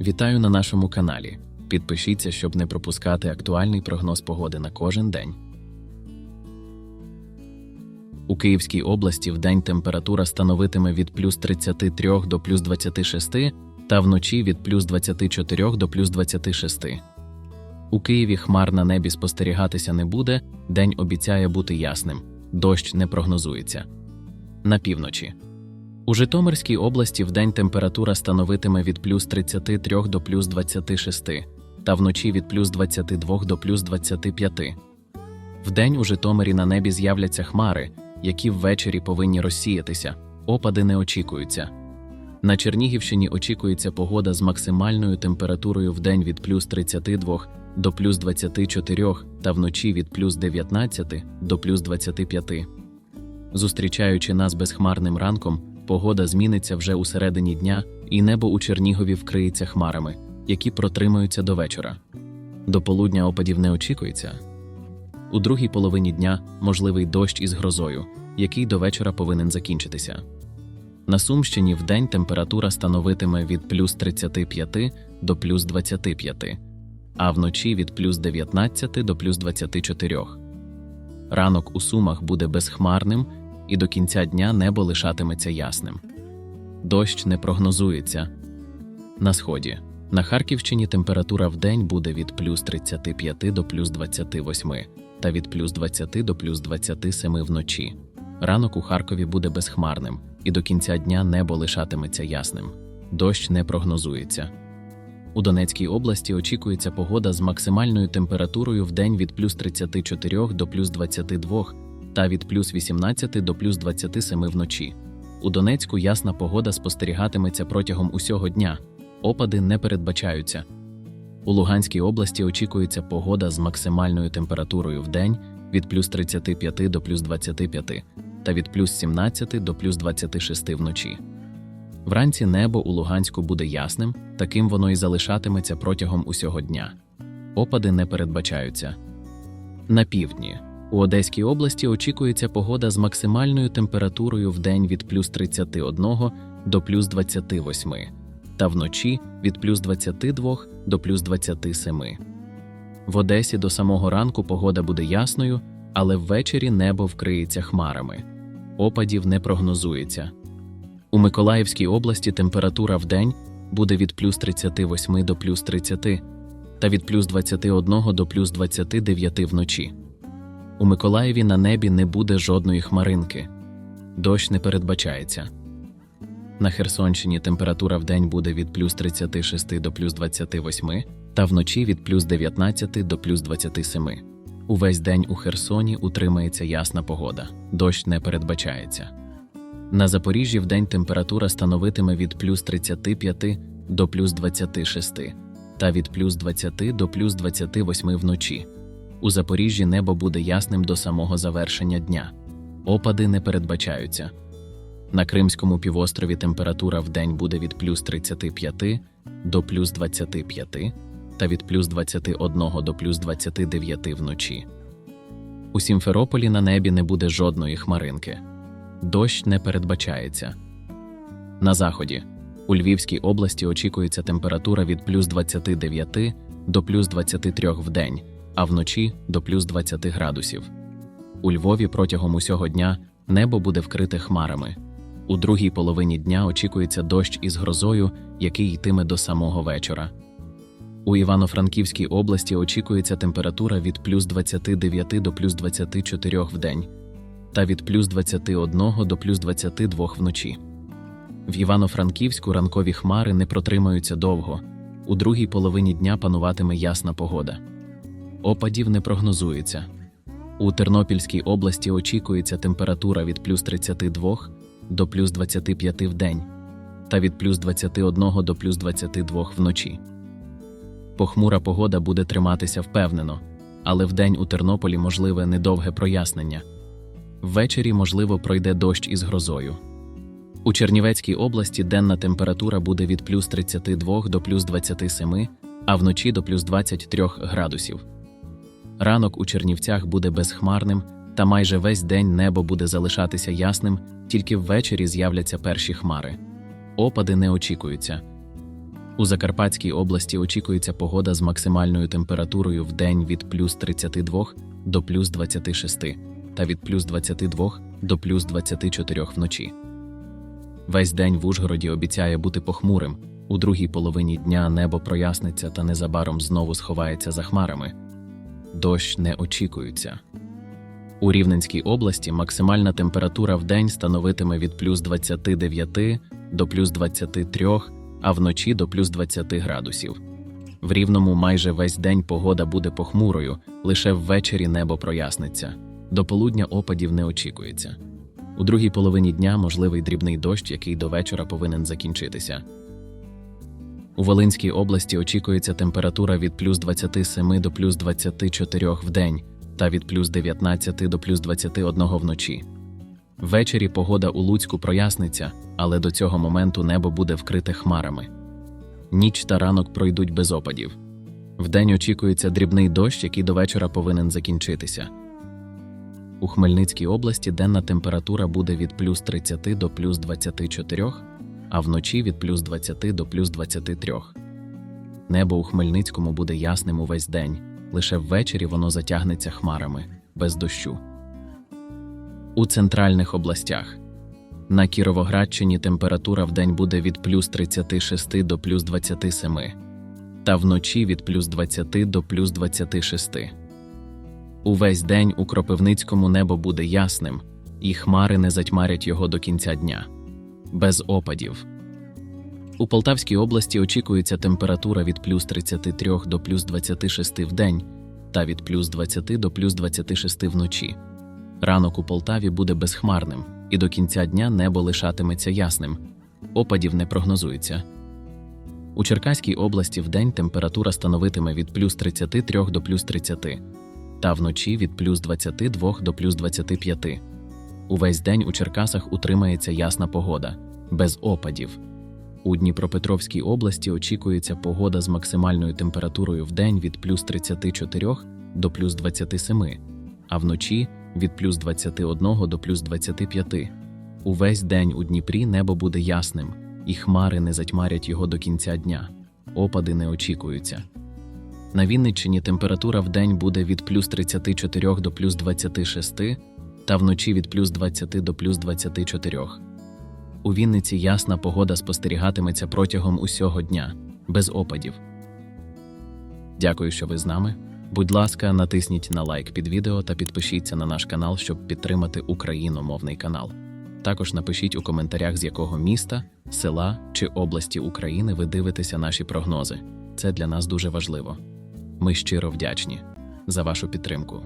Вітаю на нашому каналі. Підпишіться, щоб не пропускати актуальний прогноз погоди на кожен день. У Київській області вдень температура становитиме від плюс 33 до плюс 26 та вночі від плюс 24 до плюс 26. У Києві хмар на небі спостерігатися не буде, день обіцяє бути ясним, дощ не прогнозується. На півночі. У Житомирській області вдень температура становитиме від плюс 33 до плюс 26, та вночі від плюс 22 до плюс 25. Вдень у Житомирі на небі з'являться хмари, які ввечері повинні розсіятися, опади не очікуються. На Чернігівщині очікується погода з максимальною температурою вдень від плюс 32 до плюс 24 та вночі від плюс 19 до плюс 25. Зустрічаючи нас безхмарним ранком, погода зміниться вже у середині дня, і небо у Чернігові вкриється хмарами, які протримаються до вечора. До полудня опадів не очікується. У другій половині дня можливий дощ із грозою, який до вечора повинен закінчитися. На Сумщині вдень температура становитиме від плюс 35 до плюс 25, а вночі від плюс 19 до плюс 24. Ранок у Сумах буде безхмарним, і до кінця дня небо лишатиметься ясним. Дощ не прогнозується. На сході. На Харківщині температура вдень буде від плюс 35 до плюс 28 та від плюс 20 до плюс 27 вночі. Ранок у Харкові буде безхмарним, і до кінця дня небо лишатиметься ясним. Дощ не прогнозується. У Донецькій області очікується погода з максимальною температурою в день від плюс 34 до плюс 22 та від плюс 18 до плюс 27 вночі. У Донецьку ясна погода спостерігатиметься протягом усього дня. Опади не передбачаються. У Луганській області очікується погода з максимальною температурою в день від плюс 35 до плюс 25 та від плюс 17 до плюс 26 вночі. Вранці небо у Луганську буде ясним, таким воно і залишатиметься протягом усього дня. Опади не передбачаються. На півдні. У Одеській області очікується погода з максимальною температурою в день від плюс 31 до плюс 28 та вночі від плюс 22 до плюс 27. В Одесі до самого ранку погода буде ясною, але ввечері небо вкриється хмарами. Опадів не прогнозується. У Миколаївській області температура в день буде від плюс 38 до плюс 30 та від плюс 21 до плюс 29 вночі. У Миколаєві на небі не буде жодної хмаринки. Дощ не передбачається. На Херсонщині температура в день буде від плюс 36 до плюс 28 та вночі від плюс 19 до плюс 27. Увесь день у Херсоні утримається ясна погода, дощ не передбачається. На Запоріжжі вдень температура становитиме від плюс 35 до плюс 26 та від плюс 20 до плюс 28 вночі. У Запоріжжі небо буде ясним до самого завершення дня. Опади не передбачаються. На Кримському півострові температура в день буде від плюс 35 до плюс 25 та від плюс 21 до плюс 29 вночі. У Сімферополі на небі не буде жодної хмаринки. Дощ не передбачається. На заході. У Львівській області очікується температура від плюс 29 до плюс 23 в день, а вночі до плюс 20 градусів. У Львові протягом усього дня небо буде вкрите хмарами. У другій половині дня очікується дощ із грозою, який йтиме до самого вечора. У Івано-Франківській області очікується температура від плюс 29 до плюс 24 в день та від плюс 21 до плюс 22 вночі. В Івано-Франківську ранкові хмари не протримаються довго, у другій половині дня пануватиме ясна погода. Опадів не прогнозується. У Тернопільській області очікується температура від плюс 32 до плюс 25 в день та від плюс 21 до плюс 22 вночі. Похмура погода буде триматися впевнено, але вдень у Тернополі можливе недовге прояснення. Ввечері, можливо, пройде дощ із грозою. У Чернівецькій області денна температура буде від плюс 32 до плюс 27, а вночі до плюс 23 градусів. Ранок у Чернівцях буде безхмарним, та майже весь день небо буде залишатися ясним, тільки ввечері з'являться перші хмари. Опади не очікуються. У Закарпатській області очікується погода з максимальною температурою в день від плюс 32 до плюс 26 та від плюс 22 до плюс 24 вночі. Весь день в Ужгороді обіцяє бути похмурим. У другій половині дня небо проясниться та незабаром знову сховається за хмарами. Дощ не очікується. У Рівненській області максимальна температура в день становитиме від плюс 29 до плюс 23, а вночі до плюс 20 градусів. В Рівному майже весь день погода буде похмурою, лише ввечері небо проясниться. До полудня опадів не очікується. У другій половині дня можливий дрібний дощ, який до вечора повинен закінчитися. У Волинській області очікується температура від плюс 27 до плюс 24 в день та від плюс 19 до плюс 21 вночі. Ввечері погода у Луцьку проясниться, але до цього моменту небо буде вкрите хмарами. Ніч та ранок пройдуть без опадів. Вдень очікується дрібний дощ, який до вечора повинен закінчитися. У Хмельницькій області денна температура буде від плюс 30 до плюс 24, а вночі від плюс 20 до плюс 23. Небо у Хмельницькому буде ясним увесь день, лише ввечері воно затягнеться хмарами, без дощу. У центральних областях на Кіровоградщині температура вдень буде від плюс 36 до плюс 27, та вночі від плюс 20 до плюс 26. Увесь день у Кропивницькому небо буде ясним, і хмари не затьмарять його до кінця дня. Без опадів. У Полтавській області очікується температура від плюс 33 до плюс 26 в день та від плюс 20 до плюс 26 вночі. Ранок у Полтаві буде безхмарним, і до кінця дня небо лишатиметься ясним. Опадів не прогнозується. У Черкаській області вдень температура становитиме від плюс 33 до плюс 30, та вночі від плюс 22 до плюс 25. Увесь день у Черкасах утримається ясна погода, без опадів. У Дніпропетровській області очікується погода з максимальною температурою в день від плюс 34 до плюс 27, а вночі від плюс 21 до плюс 25. Увесь день у Дніпрі небо буде ясним, і хмари не затьмарять його до кінця дня. Опади не очікуються. На Вінниччині температура в день буде від плюс 34 до плюс 26, та вночі від плюс 20 до плюс 24. У Вінниці ясна погода спостерігатиметься протягом усього дня, без опадів. Дякую, що ви з нами. Будь ласка, натисніть на лайк під відео та підпишіться на наш канал, щоб підтримати україномовний канал. Також напишіть у коментарях, з якого міста, села чи області України ви дивитеся наші прогнози. Це для нас дуже важливо. Ми щиро вдячні за вашу підтримку.